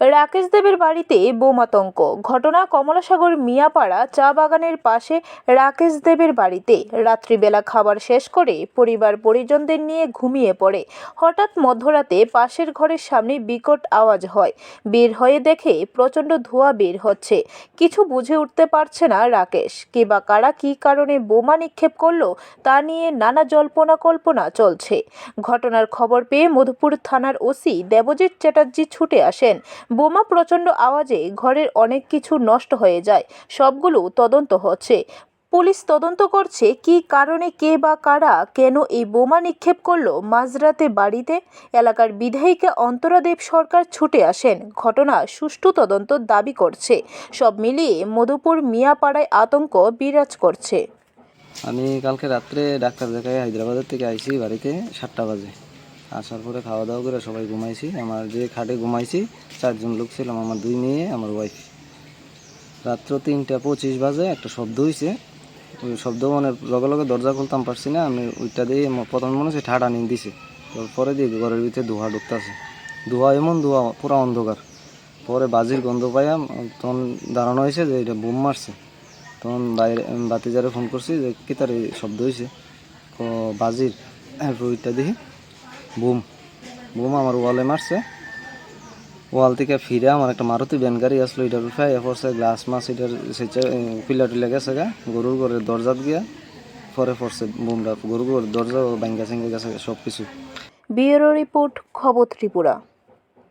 রাকেশ দেবের বাড়িতে বোমাতঙ্ক। ঘটনা কমলাসাগর মিয়াপাড়া চা বাগানের পাশে রাকেশ দেবের বাড়িতে। রাত্রিবেলা খাবার শেষ করে পরিবার পরিজনদের নিয়ে ঘুমিয়ে পড়ে। হঠাৎ মধ্যরাতে পাশের ঘরের সামনে বিকট আওয়াজ হয়। বের হয়ে দেখে প্রচণ্ড ধোঁয়া বের হচ্ছে। কিছু বুঝে উঠতে পারছে না রাকেশ। কে বা কারা কী কারণে বোমা নিক্ষেপ করল তা নিয়ে নানা জল্পনা কল্পনা চলছে। ঘটনার খবর পেয়ে মধুপুর থানার ওসি দেবজিৎ চ্যাটার্জি ছুটে আসেন। বোমা প্রচণ্ড আওয়াজে ঘরের অনেক কিছু নষ্ট হয়ে যায়। সবগুলো তদন্ত হচ্ছে। পুলিশ তদন্ত করছে কী কারণে কে বা কারা কেন এই বোমা নিক্ষেপ করল মাঝরাতে বাড়িতে। এলাকার বিধায়িকা অন্তরাদেব সরকার ছুটে আসেন। ঘটনা সুষ্ঠু তদন্ত দাবি করছে। সব মিলিয়ে মধুপুর মিয়াপাড়ায় আতঙ্ক বিরাজ করছে। আমি কালকে রাত্রে ডাক্তার দেখাই হায়দ্রাবাদের থেকে আইছি বাড়িতে সাতটা বাজে। আসার পরে খাওয়া দাওয়া করে সবাই ঘুমাইছি। আমার যে খাটে ঘুমাইছি, চারজন লোক ছিলাম, আমার দুই মেয়ে, আমার ওয়াইফ রাত্র তিনটা পঁচিশ বাজে, একটা শব্দ হয়েছে ওই শব্দ মানে লগে লগে দরজা খুলতাম, পারছি না। আমি ওইটা দিয়ে প্রথম মনে হচ্ছে ঠাডা নিয়ে দিছে। পরে দিয়ে ঘরের ভিতরে ধোঁয়া ঢুকতেছে। ধোঁয়া এমন ধোঁয়া, পুরো অন্ধকার। পরে বাজির গন্ধ পাইয়াম তখন দাঁড়ানো হয়েছে যে এটা বোম মারছে। তখন বাইরে বাতিজারে ফোন করছি যে, কি তার এই শব্দ হয়েছে বাজির এরপর ওইটা দেখি বুম। বুম আমার ওয়ালে মারছে। ওয়াল থেকে ফিরে আমার একটা মারুতি ভ্যান গাড়ি আসলো, এটার উঠে এরপরছে গ্লাস মাছ, এটার পিলার টিলা গেছে গা, গরুর ঘরের দরজা গিয়া পরে পড়ছে বুমটা গরুর ঘরের দরজা ভাঙ্গা চেঙ্গে গেছে সব কিছু ব্যুরো রিপোর্ট, খবর ত্রিপুরা।